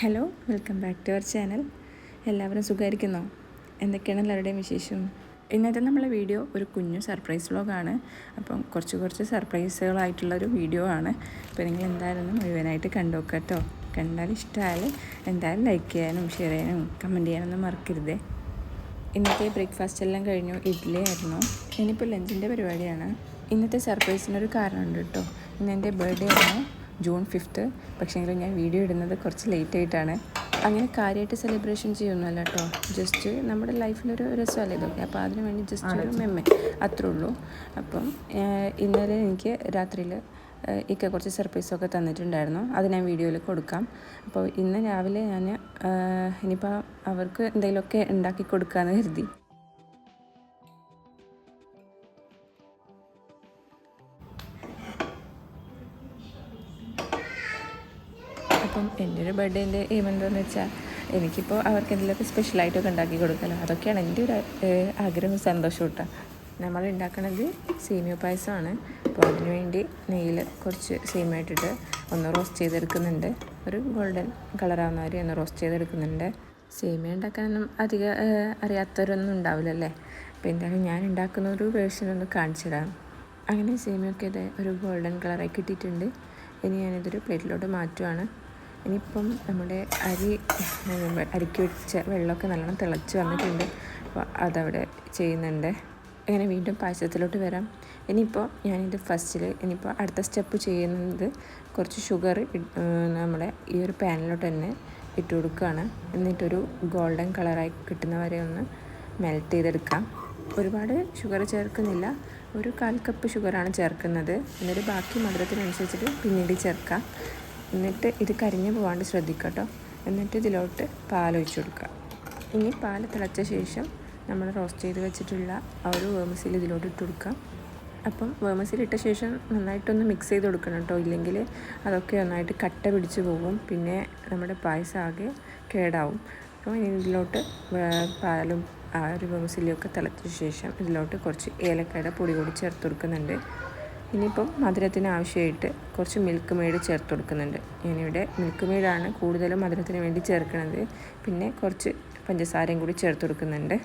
Hello welcome back to our channel എല്ലാവരും സുഖമായിരിക്കുന്നോ? എന്തൊക്കെയാണ് എല്ലാവരുടെയും വിശേഷം? ഇന്നത്തെ നമ്മളെ വീഡിയോ ഒരു കുഞ്ഞു സർപ്രൈസ് വ്ളോഗാണ് അപ്പം കുറച്ച് കുറച്ച് സർപ്രൈസുകളായിട്ടുള്ളൊരു വീഡിയോ ആണ്. അപ്പോൾ നിങ്ങൾ എന്തായാലും മുഴുവനായിട്ട് കണ്ടുനോക്കുക കേട്ടോ. കണ്ടാൽ ഇഷ്ടമായാൽ എന്തായാലും ലൈക്ക് ചെയ്യാനും ഷെയർ ചെയ്യാനും കമന്റ് ചെയ്യാനൊന്നും മറക്കരുതേ. ഇന്നത്തെ ബ്രേക്ക്ഫാസ്റ്റ് എല്ലാം കഴിഞ്ഞു. ഇഡ്ഡലി ആയിരുന്നു. ഇനിയിപ്പോൾ ലഞ്ചിന്റെ പരിപാടിയാണ്. ഇന്നത്തെ സർപ്രൈസിനൊരു കാരണമുണ്ട് കേട്ടോ. ഇന്ന് എന്റെ ബർത്ത്ഡേ ആയിരുന്നു ജൂൺ ഫിഫ്ത്ത്. പക്ഷേങ്കിലും ഞാൻ വീഡിയോ ഇടുന്നത് കുറച്ച് ലേറ്റ് ആയിട്ടാണ് അങ്ങനെ കാര്യമായിട്ട് സെലിബ്രേഷൻ ചെയ്യുന്നല്ല കേട്ടോ ജസ്റ്റ് നമ്മുടെ ലൈഫിലൊരു രസമല്ലേ ഇതൊക്കെ അപ്പോൾ അതിന് വേണ്ടി ജസ്റ്റ് ഒരു മെമ്മ അത്രേ ഉള്ളൂ. അപ്പം ഇന്നലെ എനിക്ക് രാത്രിയിൽ ഇക്ക കുറച്ച് സർപ്രൈസൊക്കെ തന്നിട്ടുണ്ടായിരുന്നു. അത് ഞാൻ വീഡിയോയിൽ കൊടുക്കാം. അപ്പോൾ ഇന്ന് രാവിലെ ഞാൻ ഇനിയിപ്പോൾ അവർക്ക് എന്തെങ്കിലുമൊക്കെ ഉണ്ടാക്കി കൊടുക്കാമെന്ന് കരുതി. അപ്പം എന്റെ ഒരു ബർത്ത്ഡേന്റെ എയിം എന്താണെന്ന് വെച്ചാൽ എനിക്കിപ്പോൾ അവർക്ക് എന്തെങ്കിലുമൊക്കെ സ്പെഷ്യലായിട്ടൊക്കെ ഉണ്ടാക്കി കൊടുക്കാമല്ലോ അതൊക്കെയാണ് എന്റെ ഒരു ആഗ്രഹം. ആഗ്രഹവും സന്തോഷവും കേട്ടോ. നമ്മൾ ഉണ്ടാക്കണത് സേമിയ പായസമാണ്. അപ്പോൾ അതിന് വേണ്ടി നെയ്യിൽ കുറച്ച് സേമിയ ഇട്ടിട്ട് ഒന്ന് റോസ്റ്റ് ചെയ്തെടുക്കുന്നുണ്ട്. ഒരു ഗോൾഡൻ കളറാവുന്ന വരെ ഒന്ന് റോസ്റ്റ് ചെയ്തെടുക്കുന്നുണ്ട്. സേമിയ ഉണ്ടാക്കാനൊന്നും അധികം അറിയാത്തവരൊന്നും ഉണ്ടാവില്ലല്ലേ അപ്പോൾ എന്തായാലും ഞാൻ ഉണ്ടാക്കുന്ന ഒരു വേർഷൻ ഒന്ന് കാണിച്ചിടാം അങ്ങനെ സേമിയൊക്കെ ഇത് ഒരു ഗോൾഡൻ കളറായി കിട്ടിയിട്ടുണ്ട്. ഇനി ഞാനിതൊരു പ്ലേറ്റിലോട്ട് മാറ്റുവാണ്. ഇനിയിപ്പം നമ്മുടെ അരി അരിക്ക് വെച്ച വെള്ളമൊക്കെ നല്ലോണം തിളച്ച് വന്നിട്ടുണ്ട്. അപ്പോൾ അതവിടെ ചെയ്യുന്നുണ്ട്. അങ്ങനെ വീണ്ടും പായസത്തിലോട്ട് വരാം. ഇനിയിപ്പോൾ ഞാനിത് ഫസ്റ്റിൽ ഇനിയിപ്പോൾ അടുത്ത സ്റ്റെപ്പ് ചെയ്യുന്നത് കുറച്ച് ഷുഗർ നമ്മുടെ ഈ ഒരു പാനിലോട്ട് തന്നെ ഇട്ട് കൊടുക്കുകയാണ്. എന്നിട്ടൊരു ഗോൾഡൻ കളറായി കിട്ടുന്ന വരെ ഒന്ന് മെൽറ്റ് ചെയ്തെടുക്കാം. ഒരുപാട് ഷുഗർ ചേർക്കുന്നില്ല. ഒരു കാൽ കപ്പ് ഷുഗറാണ് ചേർക്കുന്നത്. എന്നിട്ട് ബാക്കി മധുരത്തിനനുസരിച്ചിട്ട് പിന്നീട് ചേർക്കാം. എന്നിട്ട് ഇത് കരിഞ്ഞു പോകാണ്ട് ശ്രദ്ധിക്കുക കേട്ടോ എന്നിട്ട് ഇതിലോട്ട് പാൽ ഒഴിച്ചു കൊടുക്കുക. ഇനി പാൽ തിളച്ച ശേഷം നമ്മൾ റോസ്റ്റ് ചെയ്ത് വെച്ചിട്ടുള്ള ആ ഒരു വേമസിൽ ഇതിലോട്ട് ഇട്ട് കൊടുക്കാം അപ്പം വേമസിൽ ഇട്ട ശേഷം നന്നായിട്ടൊന്ന് മിക്സ് ചെയ്ത് കൊടുക്കണം കേട്ടോ. ഇല്ലെങ്കിൽ അതൊക്കെ നന്നായിട്ട് കട്ട പിടിച്ച് പോകും. പിന്നെ നമ്മുടെ പായസം ആകെ കേടാവും. അപ്പോൾ ഇനി ഇതിലോട്ട് പാലും ആ ഒരു വേമസിലൊക്കെ തിളച്ച ശേഷം ഇതിലോട്ട് കുറച്ച് ഏലക്കയുടെ പൊടി കൂടി ചേർത്ത് കൊടുക്കുന്നുണ്ട്. ഇനിയിപ്പം മധുരത്തിന് ആവശ്യമായിട്ട് കുറച്ച് മിൽക്ക് മെയ്ഡ് ചേർത്ത് കൊടുക്കുന്നുണ്ട്. ഞാനിവിടെ മിൽക്ക് മെയ്ഡാണ് കൂടുതലും മധുരത്തിന് വേണ്ടി ചേർക്കുന്നത്. പിന്നെ കുറച്ച് പഞ്ചസാരയും കൂടി ചേർത്ത് കൊടുക്കുന്നുണ്ട്.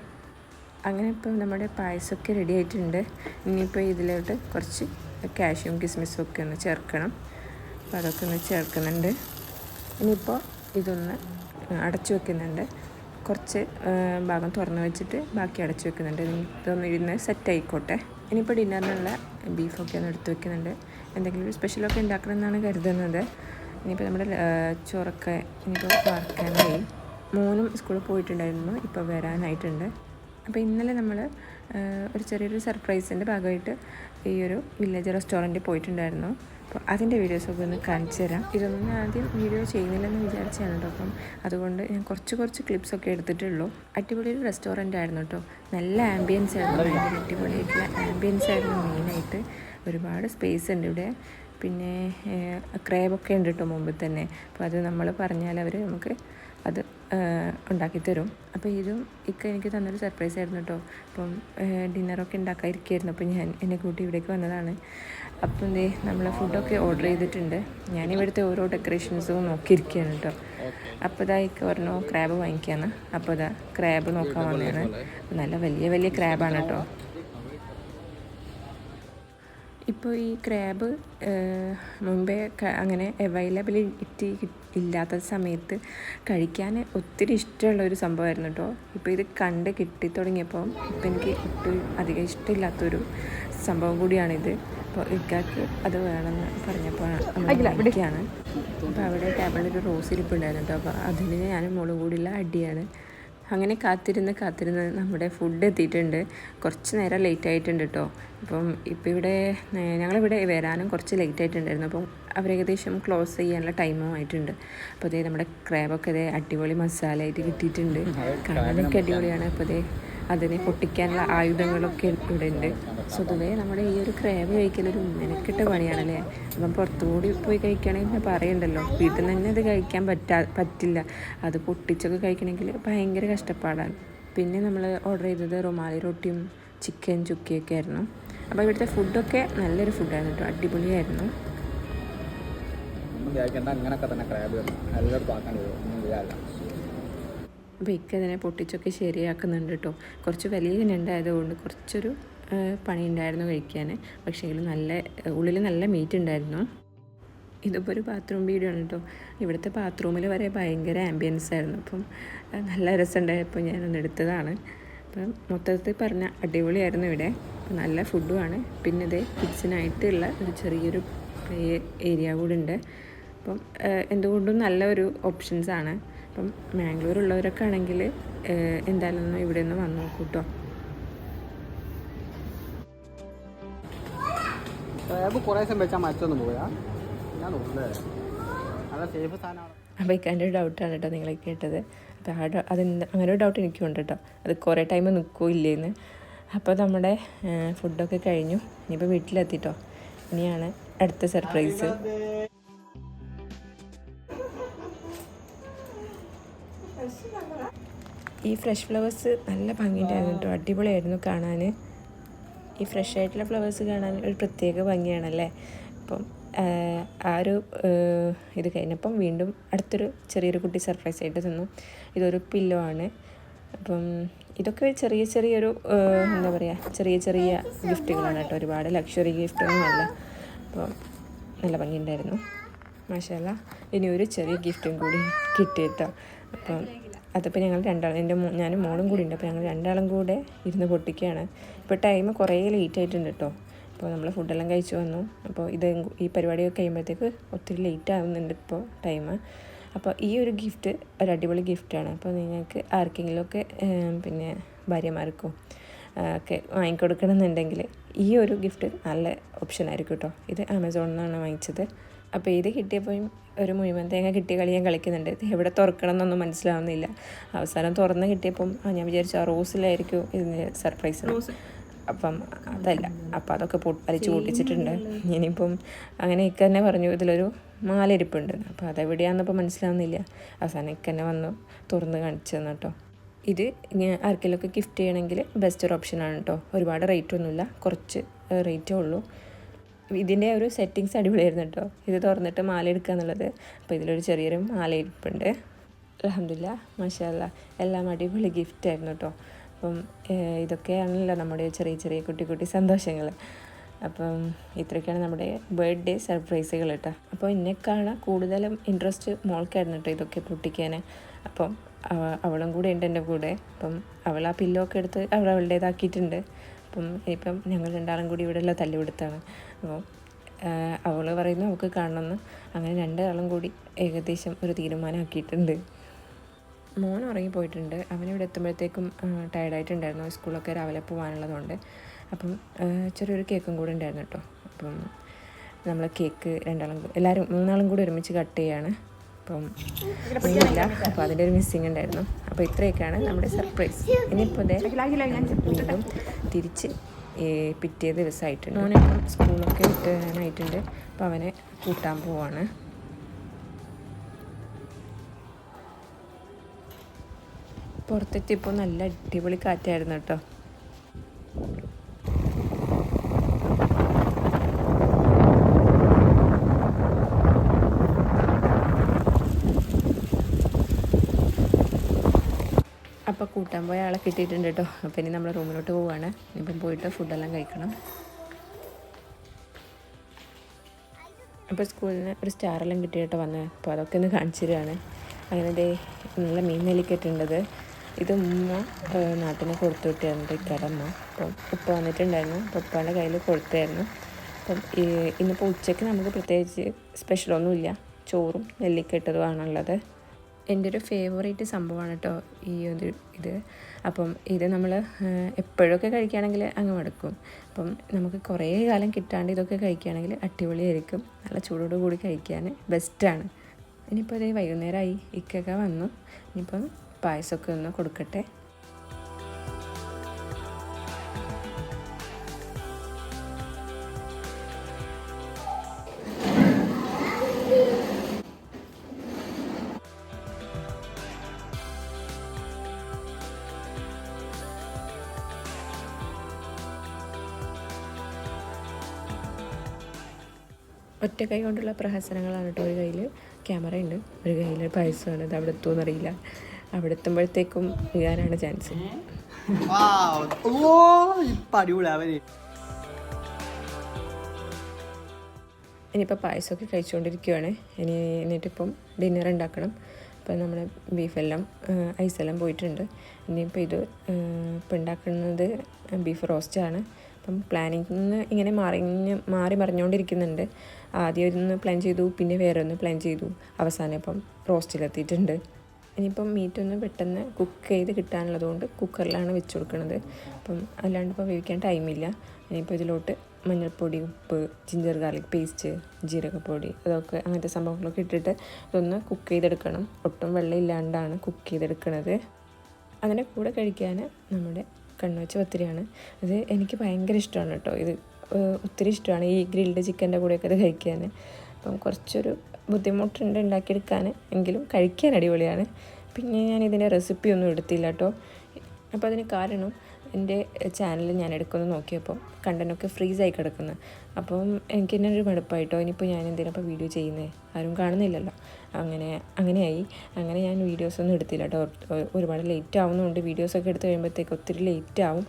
അങ്ങനെ ഇപ്പം നമ്മുടെ പായസമൊക്കെ റെഡി ആയിട്ടുണ്ട്. ഇനിയിപ്പോൾ ഇതിലോട്ട് കുറച്ച് കാഷ്യും കിസ്മിസും ഒക്കെ ഒന്ന് ചേർക്കണം. അപ്പോൾ അതൊക്കെ ഒന്ന് ചേർക്കുന്നുണ്ട്. ഇനിയിപ്പോൾ ഇതൊന്ന് അടച്ചു വെക്കുന്നുണ്ട്. കുറച്ച് ഭാഗം തുറന്ന് വെച്ചിട്ട് ബാക്കി അടച്ചു വെക്കുന്നുണ്ട്. ഇതൊന്ന് ഇരുന്ന് സെറ്റ് ആയിക്കോട്ടെ. ഇനിയിപ്പോൾ ഡിന്നറിനുള്ള ബീഫൊക്കെ ഒന്ന് എടുത്ത് വെക്കുന്നുണ്ട്. എന്തെങ്കിലും ഒരു സ്പെഷ്യലൊക്കെ ഉണ്ടാക്കണം എന്നാണ് കരുതുന്നത്. ഇനിയിപ്പോൾ നമ്മുടെ ചോറൊക്കെ ഇനിയിപ്പോൾ വറക്കാനായി മൂന്നും സ്കൂളിൽ പോയിട്ടുണ്ടായിരുന്നു. ഇപ്പോൾ വരാനായിട്ടുണ്ട്. അപ്പോൾ ഇന്നലെ നമ്മൾ ഒരു ചെറിയൊരു സർപ്രൈസിന്റെ ഭാഗമായിട്ട് ഈ ഒരു വില്ലേജ് റെസ്റ്റോറന്റിൽ പോയിട്ടുണ്ടായിരുന്നു. അപ്പോൾ അതിന്റെ വീഡിയോസൊക്കെ ഒന്ന് കാണിച്ചു തരാം. ഇതൊന്നും ഞാൻ ആദ്യം വീഡിയോ ചെയ്യുന്നില്ലെന്ന് വിചാരിച്ചാണ് കേട്ടോ. അപ്പം അതുകൊണ്ട് ഞാൻ കുറച്ച് കുറച്ച് ക്ലിപ്സൊക്കെ എടുത്തിട്ടുള്ളൂ. അടിപൊളി ഒരു റെസ്റ്റോറന്റ് ആയിരുന്നു കേട്ടോ. നല്ല ആംബിയൻസ് ആയിരുന്നു. ഭയങ്കര അടിപൊളിയായിട്ടുള്ള ആംബിയൻസ് ആയിരുന്നു മെയിനായിട്ട് ഒരുപാട് സ്പേസ് ഉണ്ട് ഇവിടെ. പിന്നെ ക്രേബൊക്കെ ഉണ്ട് കേട്ടോ മുമ്പിൽ തന്നെ. അപ്പോൾ അത് നമ്മൾ പറഞ്ഞാൽ അവർ നമുക്ക് അത് ഉണ്ടാക്കി തരും. അപ്പോൾ ഇതും ഇക്ക എനിക്ക് തന്നൊരു സർപ്രൈസ് ആയിരുന്നു കേട്ടോ അപ്പം ഡിന്നറൊക്കെ ഉണ്ടാക്കാതിരിക്കുകയായിരുന്നു അപ്പോൾ ഞാൻ എന്നെ കൂട്ടി ഇവിടേക്ക് വന്നതാണ്. അപ്പം എന്തേ നമ്മൾ ഫുഡൊക്കെ ഓർഡർ ചെയ്തിട്ടുണ്ട്. ഞാൻ ഇവിടുത്തെ ഓരോ ഡെക്കറേഷൻസും നോക്കിയിരിക്കുകയാണ് കേട്ടോ അപ്പോൾ ഇതാ ഇക്ക പറഞ്ഞു ക്രാബ് വാങ്ങിക്കാന്ന്. അപ്പോൾ ഇതാ ക്രാബ് നോക്കാൻ വന്നതാണ്. നല്ല വലിയ വലിയ ക്രാബാണ് കേട്ടോ ഇപ്പോൾ ഈ ക്രാബ് മുമ്പേ അങ്ങനെ അവൈലബിലിറ്റി ഇല്ലാത്ത സമയത്ത് കഴിക്കാൻ ഒത്തിരി ഇഷ്ടമുള്ള ഒരു സംഭവമായിരുന്നു കേട്ടോ ഇപ്പോൾ ഇത് കണ്ട് കിട്ടി തുടങ്ങിയപ്പോൾ ഇപ്പം എനിക്ക് ഒട്ടും അധികം ഇഷ്ടമില്ലാത്തൊരു സംഭവം കൂടിയാണിത്. അപ്പോൾ ഇക്കാക്ക് അത് വേണമെന്ന് പറഞ്ഞപ്പോൾ കഴിക്കുകയാണ്. അപ്പോൾ അവിടെ ടേബിളിൽ ഒരു റോസ് ഇരിപ്പുണ്ടായിരുന്നു കേട്ടോ അപ്പോൾ അതിന് ഞാൻ മോളും കൂടിയുള്ള അടിയാണ്. അങ്ങനെ കാത്തിരുന്ന് കാത്തിരുന്ന് നമ്മുടെ ഫുഡ് എത്തിയിട്ടുണ്ട്. കുറച്ച് നേരം ലേറ്റ് ആയിട്ടുണ്ട് കേട്ടോ അപ്പം ഇപ്പം ഇവിടെ ഞങ്ങളിവിടെ വരാനും കുറച്ച് ലേറ്റ് ആയിട്ടുണ്ടായിരുന്നു. അപ്പം അവർ ഏകദേശം ക്ലോസ് ചെയ്യാനുള്ള ടൈമും ആയിട്ടുണ്ട്. അപ്പോൾ അതേ നമ്മുടെ ക്രാബൊക്കെ അതേ അടിപൊളി മസാലയായിട്ട് കിട്ടിയിട്ടുണ്ട്. കാണാനൊക്കെ അടിപൊളിയാണ്. അപ്പോൾ അതേ അതിനെ പൊട്ടിക്കാനുള്ള ആയുധങ്ങളൊക്കെ ഇവിടെ ഉണ്ട് സ്വതവേ നമ്മുടെ ഈ ഒരു ക്രാബ് കഴിക്കലൊരു മെനക്കെട്ട പണിയാണല്ലേ? അപ്പം പുറത്തുകൂടി പോയി കഴിക്കുകയാണെങ്കിൽ പിന്നെ പറയണ്ടല്ലോ വീട്ടിൽ നിന്ന് തന്നെ അത് കഴിക്കാൻ പറ്റാ പറ്റില്ല. അത് പൊട്ടിച്ചൊക്കെ കഴിക്കണമെങ്കിൽ ഭയങ്കര കഷ്ടപ്പാടാണ്. പിന്നെ നമ്മൾ ഓർഡർ ചെയ്തത് റുമാലി റൊട്ടിയും ചിക്കൻ ചുക്കിയൊക്കെ ആയിരുന്നു. അപ്പോൾ ഇവിടുത്തെ ഫുഡൊക്കെ നല്ലൊരു ഫുഡായിരുന്നു കേട്ടോ അടിപൊളിയായിരുന്നു. അങ്ങനെയൊക്കെ തന്നെ ക്രാബ്. എല്ലായിടത്തും ചെയ്യാല്ല അപ്പോൾ ഇക്ക അതിനെ പൊട്ടിച്ചൊക്കെ ശരിയാക്കുന്നുണ്ട് കേട്ടോ. കുറച്ച് വലിയ ഉണ്ടായതുകൊണ്ട് കുറച്ചൊരു പണി ഉണ്ടായിരുന്നു കഴിക്കാൻ. പക്ഷേ നല്ല ഉള്ളിൽ നല്ല മീറ്റ് ഉണ്ടായിരുന്നു. ഇതിപ്പോൾ ഒരു ബാത്റൂം വീഡിയോ ആണ് കേട്ടോ. ഇവിടുത്തെ ബാത്റൂമിൽ വരെ ഭയങ്കര ആംബിയൻസ് ആയിരുന്നു. അപ്പം നല്ല രസമുണ്ടായപ്പോൾ ഞാനൊന്ന് എടുത്തതാണ്. അപ്പം മൊത്തത്തിൽ പറഞ്ഞ അടിപൊളിയായിരുന്നു ഇവിടെ. നല്ല ഫുഡും ആണ് പിന്നെ ഇതേ കിഡ്സിനായിട്ടുള്ള ഒരു ചെറിയൊരു പ്ലേ ഏരിയ കൂടെ ഉണ്ട് അപ്പം എന്തുകൊണ്ടും നല്ല ഒരു ഓപ്ഷൻസ് ആണ്. അപ്പം മാംഗ്ലൂർ ഉള്ളവരൊക്കെ ആണെങ്കിൽ എന്തായാലും ഒന്ന് ഇവിടെ ഒന്ന് വന്നു നോക്കൂ കേട്ടോ കുറേ ദിവസം വെച്ചാൽ മറ്റൊന്നും പോയാ. ഞാൻ സേഫ് സാധനമാണ്. അപ്പോൾ ഇക്കാന്റെ ഒരു ഡൗട്ടാണ് കേട്ടോ നിങ്ങളെ കേട്ടത്. അപ്പോൾ ആ അതെന്താ അങ്ങനെ ഒരു ഡൗട്ട് എനിക്കും ഉണ്ട് കേട്ടോ അത് കുറേ ടൈം നിൽക്കുമോ ഇല്ലേന്ന്. അപ്പോൾ നമ്മുടെ ഫുഡൊക്കെ കഴിഞ്ഞു. ഇനിയിപ്പോൾ വീട്ടിലെത്തിട്ടോ ഇനിയാണ് അടുത്ത സർപ്രൈസ് ഈ ഫ്രഷ് ഫ്ലവേഴ്സ് നല്ല ഭംഗിയുണ്ടായിരുന്നു കേട്ടോ. അടിപൊളിയായിരുന്നു കാണാൻ. ഈ ഫ്രഷ് ആയിട്ടുള്ള ഫ്ലവേഴ്സ് കാണാൻ ഒരു പ്രത്യേക ഭംഗിയാണല്ലേ? അപ്പം ആ ഒരു ഇത് കഴിഞ്ഞപ്പം വീണ്ടും അടുത്തൊരു ചെറിയൊരു കുട്ടി സർപ്രൈസ് ആയിട്ട് തന്നു. ഇതൊരു പില്ലോ ആണ്. അപ്പം ഇതൊക്കെ ചെറിയ ചെറിയൊരു എന്താ പറയുക ചെറിയ ചെറിയ ഗിഫ്റ്റുകളാണ് കേട്ടോ. ഒരുപാട് ലക്ഷറി ഗിഫ്റ്റൊന്നും അല്ല. അപ്പം നല്ല ഭംഗിയുണ്ടായിരുന്നു. മാഷല്ല ഇനി ഒരു ചെറിയ ഗിഫ്റ്റും കൂടി കിട്ടിയിട്ടോ അപ്പം അതിപ്പോൾ ഞങ്ങൾ രണ്ടാളും എന്റെ ഞാനും മോളും കൂടി ഉണ്ട്. അപ്പോൾ ഞങ്ങൾ രണ്ടാളും കൂടെ ഇരുന്ന് പൊട്ടിക്കുകയാണ്. ഇപ്പോൾ ടൈം കുറേ ലേറ്റ് ആയിട്ടുണ്ട് കേട്ടോ. അപ്പോൾ നമ്മൾ ഫുഡെല്ലാം കഴിച്ചു വന്നു. അപ്പോൾ ഇത് ഈ പരിപാടിയൊക്കെ കഴിയുമ്പോഴത്തേക്ക് ഒത്തിരി ലേറ്റ് ആവുന്നുണ്ട് ഇപ്പോൾ ടൈം അപ്പോൾ ഈ ഒരു ഗിഫ്റ്റ് ഒരു അടിപൊളി ഗിഫ്റ്റാണ് അപ്പോൾ നിങ്ങൾക്ക് ആർക്കെങ്കിലുമൊക്കെ പിന്നെ ഭാര്യമാർക്കോ ഒക്കെ വാങ്ങിക്കൊടുക്കണം എന്നുണ്ടെങ്കിൽ ഈ ഒരു ഗിഫ്റ്റ് നല്ല ഓപ്ഷൻ ആയിരിക്കും കേട്ടോ. ഇത് ആമസോണിൽ നിന്നാണ് വാങ്ങിച്ചത്. അപ്പോൾ ഇത് കിട്ടിയപ്പോൾ ഒരു മുഴുവൻ തേങ്ങ കിട്ടിയ കളി ഞാൻ കളിക്കുന്നുണ്ട്. എവിടെ തുറക്കണം എന്നൊന്നും മനസ്സിലാവുന്നില്ല. അവസാനം തുറന്ന് കിട്ടിയപ്പം ആ ഞാൻ വിചാരിച്ചു ആ റോസിലായിരിക്കും ഇതിന് സർപ്രൈസ് അപ്പം അതല്ല അപ്പം അതൊക്കെ അരിച്ച് പൊട്ടിച്ചിട്ടുണ്ട്. ഇനിയിപ്പം അങ്ങനെ ഇക്ക തന്നെ പറഞ്ഞു ഇതിലൊരു മാലരിപ്പുണ്ട്. അപ്പോൾ അതെവിടെയാണെന്നപ്പോൾ മനസ്സിലാവുന്നില്ല. അവസാനം ഇക്ക തന്നെ വന്നു തുറന്ന് കാണിച്ചു തന്നു കേട്ടോ. ഇത് ഞാൻ ആർക്കെങ്കിലുമൊക്കെ ഗിഫ്റ്റ് ചെയ്യണമെങ്കിൽ ബെസ്റ്റ് ഒരു ഓപ്ഷനാണ് കേട്ടോ. ഒരുപാട് റേറ്റ് ഒന്നുമില്ല. കുറച്ച് റേറ്റേ ഉള്ളൂ. ഇതിന്റെ ഒരു സെറ്റിങ്സ് അടിപൊളിയായിരുന്നു കേട്ടോ. ഇത് തുറന്നിട്ട് മാല എടുക്കുക എന്നുള്ളത്. അപ്പോൾ ഇതിലൊരു ചെറിയൊരു മാല ഇരിപ്പുണ്ട്. അലഹമില്ല മാഷല്ല എല്ലാം അടിപൊളി ഗിഫ്റ്റ് ആയിരുന്നു കേട്ടോ. അപ്പം ഇതൊക്കെയാണല്ലോ നമ്മുടെ ചെറിയ ചെറിയ കുട്ടി കുട്ടി സന്തോഷങ്ങൾ. അപ്പം ഇത്രയൊക്കെയാണ് നമ്മുടെ ബർത്ത്ഡേ സർപ്രൈസുകൾ കേട്ടോ. അപ്പോൾ എന്നെക്കാണ് കൂടുതലും ഇൻട്രസ്റ്റ് മോൾക്കായിരുന്നു കേട്ടോ ഇതൊക്കെ പൊട്ടിക്കാൻ. അപ്പം അവളും കൂടെ ഉണ്ട് എന്റെ കൂടെ. അപ്പം അവൾ ആ പില്ലോ ഒക്കെ എടുത്ത് അവൾ അവളുടേതാക്കിയിട്ടുണ്ട്. അപ്പം ഇപ്പം ഞങ്ങൾ രണ്ടാളും കൂടി ഇവിടെയുള്ള തല്ലുപിടുത്താണ്. അപ്പോൾ അവൾ പറയുന്നു അവൾക്ക് കാണണമെന്ന്. അങ്ങനെ രണ്ടാളും കൂടി ഏകദേശം ഒരു തീരുമാനമാക്കിയിട്ടുണ്ട്. മോൻ ഉറങ്ങിപ്പോയിട്ടുണ്ട്. അവനിവിടെ എത്തുമ്പോഴത്തേക്കും ടയർഡായിട്ടുണ്ടായിരുന്നു സ്കൂളൊക്കെ രാവിലെ പോകാനുള്ളതുകൊണ്ട്. അപ്പം ചെറിയൊരു കേക്കും കൂടെ ഉണ്ടായിരുന്നു കേട്ടോ. അപ്പം നമ്മൾ കേക്ക് രണ്ടാളും എല്ലാവരും മൂന്നാളും കൂടി ഒരുമിച്ച് കട്ട് ചെയ്യാണ്. അപ്പം ഒന്നുമില്ല. അപ്പോൾ അതിന്റെ ഒരു മിസ്സിങ് ഉണ്ടായിരുന്നു. അപ്പോൾ ഇത്രയൊക്കെയാണ് നമ്മുടെ സർപ്രൈസ് ഇനിയിപ്പോൾ വീണ്ടും തിരിച്ച് പിറ്റേ ദിവസമായിട്ടുണ്ട്. മോനിപ്പം സ്കൂളൊക്കെ വിട്ട് വരാനായിട്ടുണ്ട് അപ്പോൾ അവനെ കൂട്ടാൻ പോവാണ്. പുറത്തെത്തിയപ്പോൾ നല്ല അടിപൊളി കാറ്റായിരുന്നു കേട്ടോ. അപ്പോൾ കൂട്ടാൻ പോയ ആളെ കിട്ടിയിട്ടുണ്ട് കേട്ടോ. അപ്പോൾ ഇനി നമ്മൾ റൂമിലോട്ട് പോവുകയാണ് ഇനിയിപ്പം പോയിട്ട് ഫുഡെല്ലാം കഴിക്കണം. അപ്പോൾ സ്കൂളിന് ഒരു സ്റ്റാറെല്ലാം കിട്ടി കേട്ടോ വന്ന്. അപ്പോൾ അതൊക്കെ ഒന്ന് കാണിച്ചു തരികയാണ് അങ്ങനെ ദേ നല്ല മീൻ നെല്ലിക്കെട്ടുണ്ടത് ഇത് ഉമ്മ നാട്ടിനെ കൊടുത്തു വിട്ടായിരുന്നു ഇക്കടമ്മ അപ്പം ഉപ്പ വന്നിട്ടുണ്ടായിരുന്നു. അപ്പോൾ ഉപ്പാന്റെ കയ്യിൽ കൊടുത്തായിരുന്നു. അപ്പം ഇന്നിപ്പോൾ ഉച്ചയ്ക്ക് നമുക്ക് പ്രത്യേകിച്ച് സ്പെഷ്യലൊന്നുമില്ല ചോറും നെല്ലിക്കട്ടതുമാണുള്ളത് എന്റെ ഒരു ഫേവറേറ്റ് സംഭവമാണ് കേട്ടോ ഈ ഒരു ഇത്. അപ്പം ഇത് നമ്മൾ എപ്പോഴൊക്കെ കഴിക്കുകയാണെങ്കിൽ അങ്ങ് മടുക്കും. അപ്പം നമുക്ക് കുറേ കാലം കിട്ടാണ്ട് ഇതൊക്കെ കഴിക്കുകയാണെങ്കിൽ അടിപൊളിയായിരിക്കും. നല്ല ചൂടോട് കൂടി കഴിക്കാൻ ബെസ്റ്റാണ് ഇനിയിപ്പോൾ ഇത് വൈകുന്നേരമായി ഇക്കൊക്കെ വന്നു. ഇനിയിപ്പം പായസമൊക്കെ ഒന്ന് കൊടുക്കട്ടെ. ഒറ്റ കൈ കൊണ്ടുള്ള പ്രഹസനങ്ങളാണ് കേട്ടോ. ഒരു കയ്യിൽ ക്യാമറ ഉണ്ട് ഒരു കയ്യിൽ പഴസമാണ് ഇത് അവിടെ എത്തുമെന്നറിയില്ല അവിടെ എത്തുമ്പോഴത്തേക്കും വീഴാനാണ് ചാൻസ്. ഇനിയിപ്പോൾ പായസമൊക്കെ കഴിച്ചുകൊണ്ടിരിക്കുകയാണ് ഇനി എന്നിട്ടിപ്പം ഡിന്നർ ഉണ്ടാക്കണം. അപ്പം നമ്മുടെ ബീഫെല്ലാം ഐസെല്ലാം പോയിട്ടുണ്ട്. ഇനിയിപ്പോൾ ഇത് ഇപ്പം ഉണ്ടാക്കുന്നത് ബീഫ് റോസ്റ്റാണ് അപ്പം പ്ലാനിങ് ഇങ്ങനെ മാറി മാറി മറിഞ്ഞുകൊണ്ടിരിക്കുന്നുണ്ട് ആദ്യം ഒന്ന് പ്ലാൻ ചെയ്തു പിന്നെ വേറെ ഒന്ന് പ്ലാൻ ചെയ്തു. അവസാനം ഇപ്പം റോസ്റ്റിലെത്തിയിട്ടുണ്ട് ഇനിയിപ്പം മീറ്റ് ഒന്ന് പെട്ടെന്ന് കുക്ക് ചെയ്ത് കിട്ടാനുള്ളതുകൊണ്ട് കുക്കറിലാണ് വെച്ച് കൊടുക്കുന്നത് അപ്പം അല്ലാണ്ട് ഇപ്പോൾ വേവിക്കാൻ ടൈമില്ല ഇനിയിപ്പോൾ ഇതിലോട്ട് മഞ്ഞൾപ്പൊടി ഉപ്പ് ജിഞ്ചർ ഗാർലിക് പേസ്റ്റ് ജീരകപ്പൊടി അതൊക്കെ അങ്ങനത്തെ സംഭവങ്ങളൊക്കെ ഇട്ടിട്ട് ഇതൊന്ന് കുക്ക് ചെയ്തെടുക്കണം. ഒട്ടും വെള്ളം ഇല്ലാണ്ടാണ് കുക്ക് ചെയ്തെടുക്കുന്നത് അതിന്റെ കൂടെ കഴിക്കാൻ നമ്മുടെ കണ്ണുവച്ച പത്തിരിയാണ് അത് എനിക്ക് ഭയങ്കര ഇഷ്ടമാണ് കേട്ടോ. ഇത് ഒത്തിരി ഇഷ്ടമാണ് ഈ ഗ്രിൽഡ് ചിക്കന്റെ കൂടെയൊക്കെ ഇത് കഴിക്കാൻ. അപ്പം കുറച്ചൊരു ബുദ്ധിമുട്ടുണ്ട് ഉണ്ടാക്കിയെടുക്കാൻ. എങ്കിലും കഴിക്കാൻ അടിപൊളിയാണ്. പിന്നെ ഞാൻ ഇതിന്റെ റെസിപ്പി ഒന്നും എടുത്തില്ല കേട്ടോ. അപ്പോൾ അതിന് കാരണം എന്റെ ചാനൽ ഞാൻ എടുക്കുമെന്ന് നോക്കിയപ്പോൾ കണ്ടന്റൊക്കെ ഫ്രീസായി കിടക്കുന്നു. അപ്പം എനിക്ക് തന്നെ ഒരു മടുപ്പായിട്ടോ? ഇനിയിപ്പോൾ ഞാൻ എന്തിനാ ഇപ്പോൾ വീഡിയോ ചെയ്യുന്നത് ആരും കാണുന്നില്ലല്ലോ. അങ്ങനെ അങ്ങനെയായി. അങ്ങനെ ഞാൻ വീഡിയോസൊന്നും എടുത്തില്ല കേട്ടോ. ഒരുപാട് ലേറ്റ് ആവുന്നതുകൊണ്ട് വീഡിയോസൊക്കെ എടുത്ത് കഴിയുമ്പോഴത്തേക്ക് ഒത്തിരി ലേറ്റ് ആവും.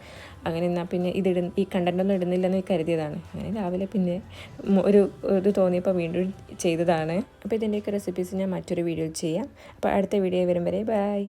അങ്ങനെ എന്നാൽ പിന്നെ ഇതിട ഈ കണ്ടന്റൊന്നും ഇടുന്നില്ലെന്ന് കരുതിയതാണ്. അങ്ങനെ രാവിലെ പിന്നെ ഒരു ഇത് തോന്നിയപ്പോൾ വീണ്ടും ചെയ്തതാണ്. അപ്പോൾ ഇതിന്റെയൊക്കെ റെസിപ്പീസ് ഞാൻ മറ്റൊരു വീഡിയോയിൽ ചെയ്യാം. അപ്പോൾ അടുത്ത വീഡിയോ വരും വരെ ബൈ